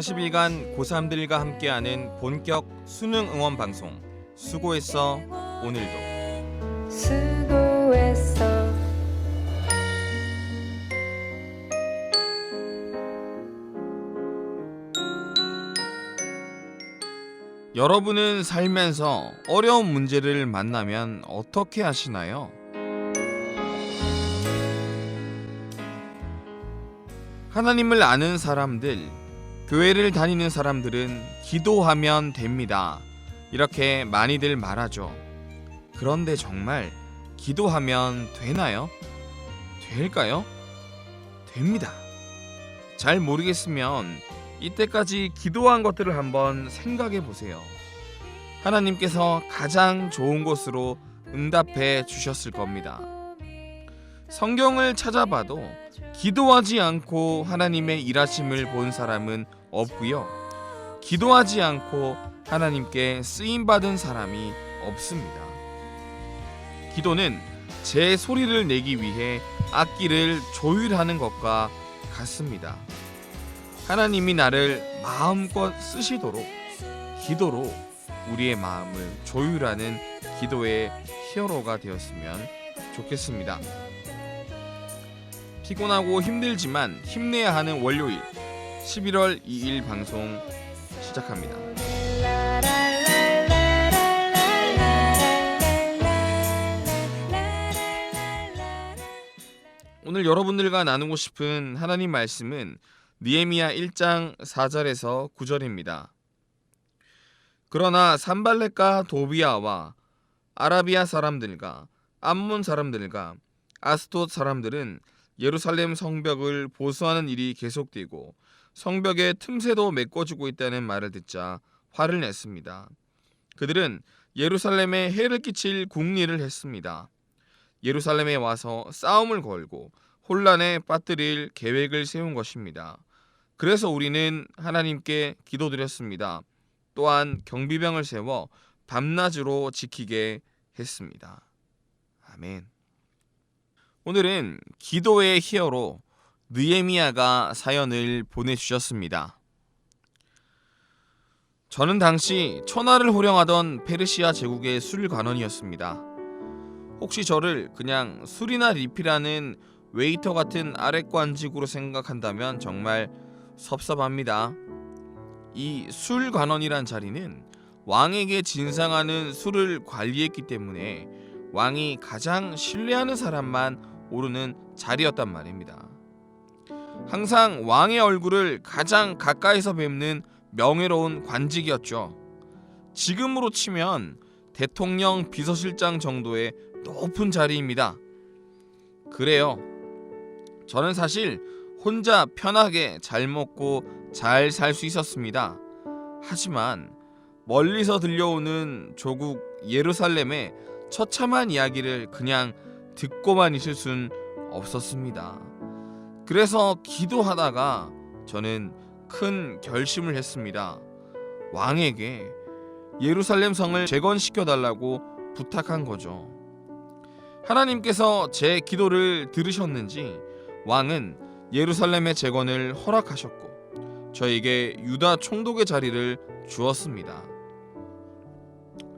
40일간 고3들과 함께하는 본격 수능 응원 방송 수고했어 오늘도 수고했어 여러분은 살면서 어려운 문제를 만나면 어떻게 하시나요? 하나님을 아는 사람들, 교회를 다니는 사람들은 기도하면 됩니다. 이렇게 많이들 말하죠. 그런데 정말 기도하면 되나요? 될까요? 됩니다. 잘 모르겠으면 이때까지 기도한 것들을 한번 생각해 보세요. 하나님께서 가장 좋은 곳으로 응답해 주셨을 겁니다. 성경을 찾아봐도 기도하지 않고 하나님의 일하심을 본 사람은 없고요. 기도하지 않고 하나님께 쓰임 받은 사람이 없습니다. 기도는 제 소리를 내기 위해 악기를 조율하는 것과 같습니다. 하나님이 나를 마음껏 쓰시도록 기도로 우리의 마음을 조율하는 기도의 히어로가 되었으면 좋겠습니다. 피곤하고 힘들지만 힘내야 하는 월요일 11월 2일 방송 시작합니다. 오늘 여러분들과 나누고 싶은 하나님 말씀은 니에미야 1장 4절에서 9절입니다. 그러나 산발렛과 도비아와 아라비아 사람들과 암몬 사람들과 아스토 사람들은 예루살렘 성벽을 보수하는 일이 계속되고 성벽의 틈새도 메꿔주고 있다는 말을 듣자 화를 냈습니다. 그들은 예루살렘에 해를 끼칠 궁리를 했습니다. 예루살렘에 와서 싸움을 걸고 혼란에 빠뜨릴 계획을 세운 것입니다. 그래서 우리는 하나님께 기도드렸습니다. 또한 경비병을 세워 밤낮으로 지키게 했습니다. 아멘. 오늘은 기도의 히어로 느에미아가 사연을 보내주셨습니다. 저는 당시 천하를 호령하던 페르시아 제국의 술 관원이었습니다. 혹시 저를 그냥 술이나 리필하는 웨이터 같은 아랫관직으로 생각한다면 정말 섭섭합니다. 이 술 관원이란 자리는 왕에게 진상하는 술을 관리했기 때문에 왕이 가장 신뢰하는 사람만 오르는 자리였단 말입니다. 항상 왕의 얼굴을 가장 가까이서 뵙는 명예로운 관직이었죠. 지금으로 치면 대통령 비서실장 정도의 높은 자리입니다. 그래요. 저는 사실 혼자 편하게 잘 먹고 잘 살 수 있었습니다. 하지만 멀리서 들려오는 조국 예루살렘의 처참한 이야기를 그냥 듣고만 있을 순 없었습니다. 그래서 기도하다가 저는 큰 결심을 했습니다. 왕에게 예루살렘 성을 재건시켜 달라고 부탁한 거죠. 하나님께서 제 기도를 들으셨는지 왕은 예루살렘의 재건을 허락하셨고 저에게 유다 총독의 자리를 주었습니다.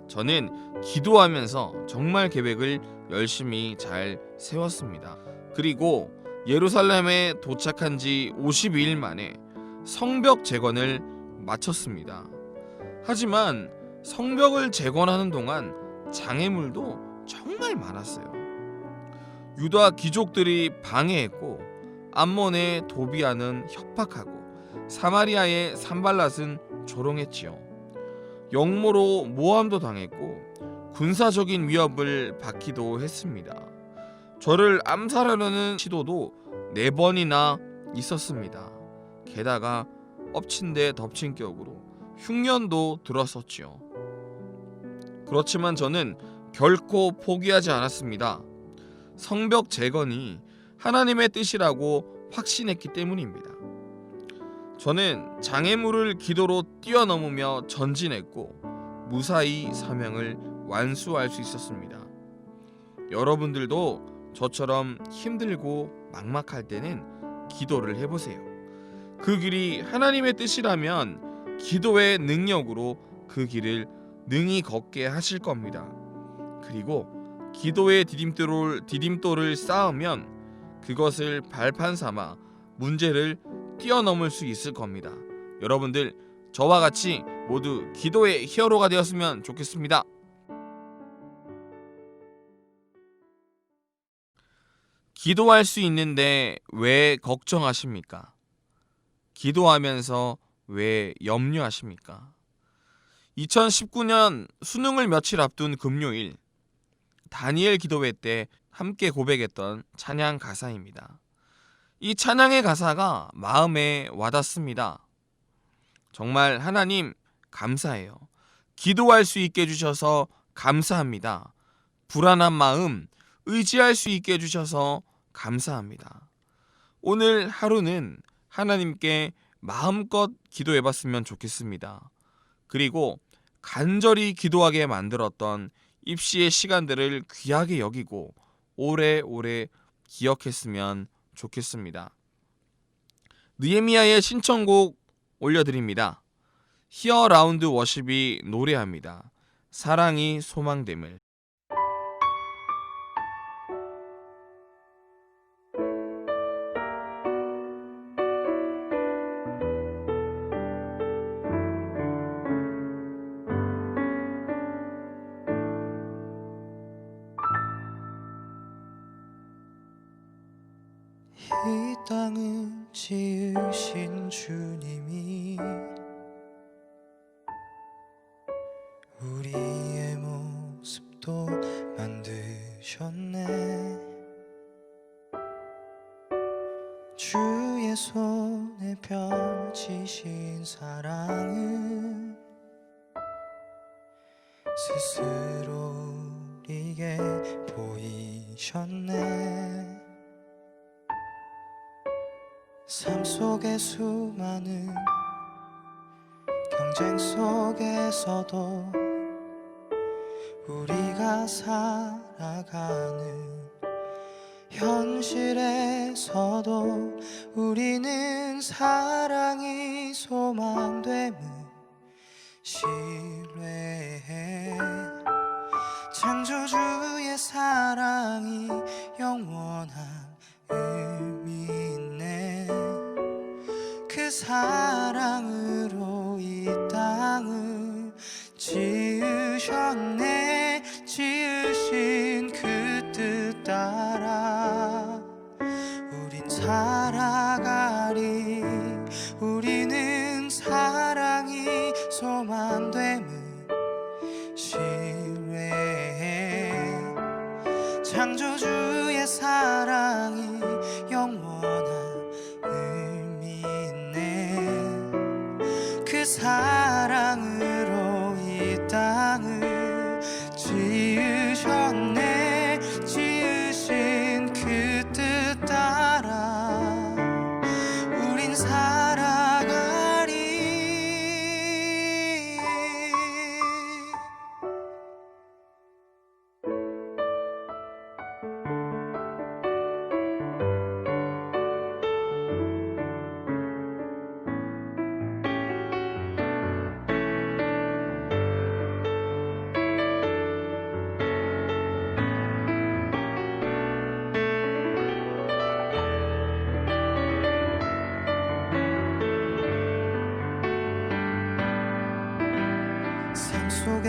저는 기도하면서 정말 계획을 열심히 잘 세웠습니다. 그리고 예루살렘에 도착한 지 52일 만에 성벽 재건을 마쳤습니다. 하지만 성벽을 재건하는 동안 장애물도 정말 많았어요. 유다 귀족들이 방해했고 암몬의 도비아는 협박하고 사마리아의 산발랏은 조롱했지요. 영모로 모함도 당했고 군사적인 위협을 받기도 했습니다. 저를 암살하려는 시도도 네 번이나 있었습니다. 게다가 엎친 데 덮친 격으로 흉년도 들었었지요. 그렇지만 저는 결코 포기하지 않았습니다. 성벽 재건이 하나님의 뜻이라고 확신했기 때문입니다. 저는 장애물을 기도로 뛰어넘으며 전진했고 무사히 사명을 완수할 수 있었습니다. 여러분들도 저처럼 힘들고 막막할 때는 기도를 해보세요. 그 길이 하나님의 뜻이라면 기도의 능력으로 그 길을 능히 걷게 하실 겁니다. 그리고 기도의 디딤돌을 디딤돌을 쌓으면 그것을 발판 삼아 문제를 뛰어넘을 수 있을 겁니다. 여러분들 저와 같이 모두 기도의 히어로가 되었으면 좋겠습니다. 기도할 수 있는데 왜 걱정하십니까? 기도하면서 왜 염려하십니까? 2019년 수능을 며칠 앞둔 금요일 다니엘 기도회 때 함께 고백했던 찬양 가사입니다. 이 찬양의 가사가 마음에 와닿습니다. 정말 하나님 감사해요. 기도할 수 있게 해주셔서 감사합니다. 불안한 마음 의지할 수 있게 해주셔서 감사합니다. 오늘 하루는 하나님께 마음껏 기도해 봤으면 좋겠습니다. 그리고 간절히 기도하게 만들었던 입시의 시간들을 귀하게 여기고 오래오래 기억했으면 좋겠습니다. 느헤미야의 신청곡 올려드립니다. 히어 라운드 워십이 노래합니다. 사랑이 소망됨을 이 땅을 지으신 주님이 우리의 모습도 만드셨네. 주의 손에 펼치신 사랑을 스스로 우리에게 보이셨네 삶 속의 수많은 경쟁 속에서도 우리가 살아가는 현실에서도 우리는 사랑이 소망됨을 살아가리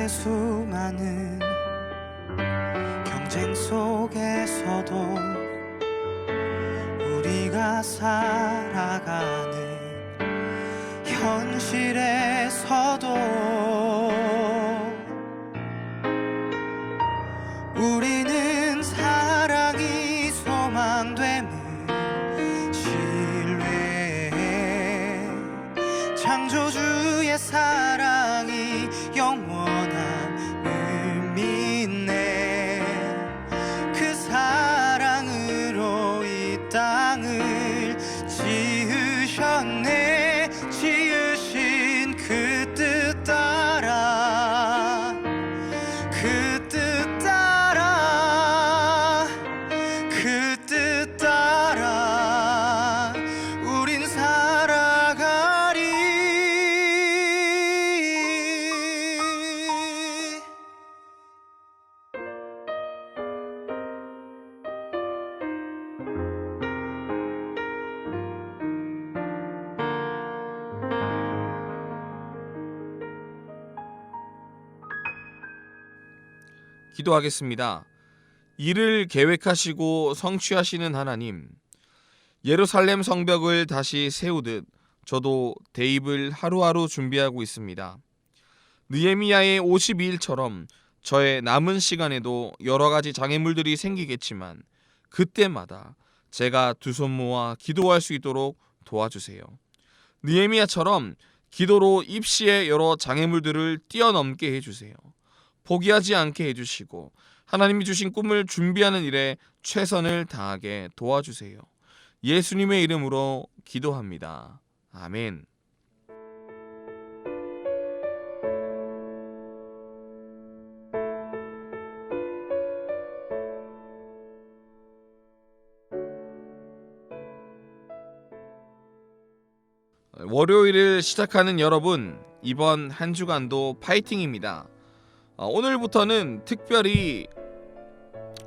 삶 속의 수많은 경쟁 속에서도 우리가 살아가는 현실에 기도하겠습니다. 이를 계획하시고 성취하시는 하나님, 예루살렘 성벽을 다시 세우듯 저도 대입을 하루하루 준비하고 있습니다. 느헤미야의 52일처럼 저의 남은 시간에도 여러 가지 장애물들이 생기겠지만 그때마다 제가 두 손 모아 기도할 수 있도록 도와주세요. 느헤미야처럼 기도로 입시의 여러 장애물들을 뛰어넘게 해주세요. 포기하지 않게 해주시고 하나님이 주신 꿈을 준비하는 일에 최선을 다하게 도와주세요. 예수님의 이름으로 기도합니다. 아멘. 월요일을 시작하는 여러분 이번 한 주간도 파이팅입니다. 어, 오늘부터는 특별히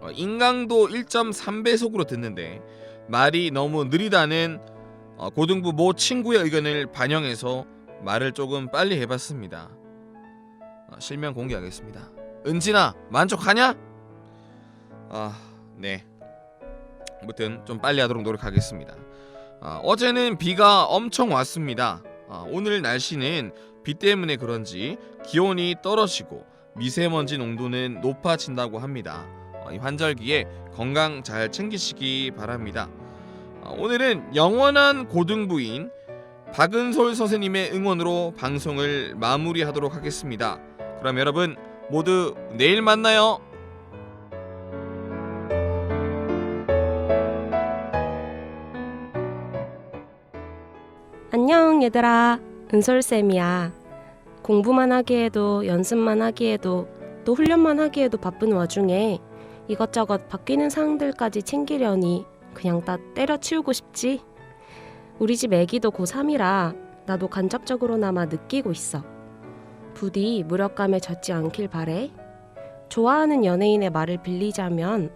어, 인강도 1.3배속으로 듣는데 말이 너무 느리다는 어, 고등부 모 친구의 의견을 반영해서 말을 조금 빨리 해봤습니다. 어, 실명 공개하겠습니다. 은진아 만족하냐? 아 네. 아무튼 좀 빨리 하도록 노력하겠습니다. 아, 어제는 비가 엄청 왔습니다. 아, 오늘 날씨는 비 때문에 그런지 기온이 떨어지고 미세먼지 농도는 높아진다고 합니다. 어, 이 환절기에 건강 잘 챙기시기 바랍니다. 아, 오늘은 영원한 고등부인 박은솔 선생님의 응원으로 방송을 마무리하도록 하겠습니다. 그럼 여러분 모두 내일 만나요. 안녕 얘들아 은솔쌤이야 공부만 하기에도 연습만 하기에도 또 훈련만 하기에도 바쁜 와중에 이것저것 바뀌는 상황들까지 챙기려니 그냥 다 때려치우고 싶지. 우리 집 애기도 고3이라 나도 간접적으로나마 느끼고 있어. 부디 무력감에 젖지 않길 바래. 좋아하는 연예인의 말을 빌리자면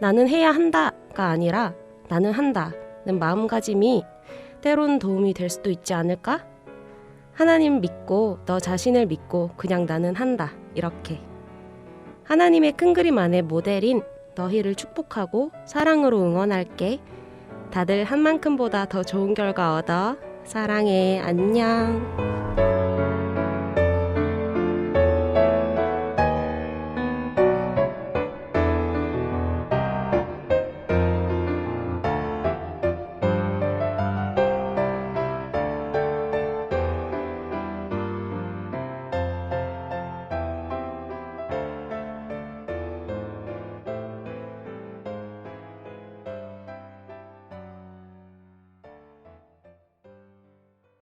나는 해야 한다가 아니라 나는 한다는 마음가짐이 때론 도움이 될 수도 있지 않을까? 하나님 믿고 너 자신을 믿고 그냥 나는 한다. 이렇게. 하나님의 큰 그림 안에 모델인 너희를 축복하고 사랑으로 응원할게. 다들 한 만큼보다 더 좋은 결과 얻어. 사랑해. 안녕.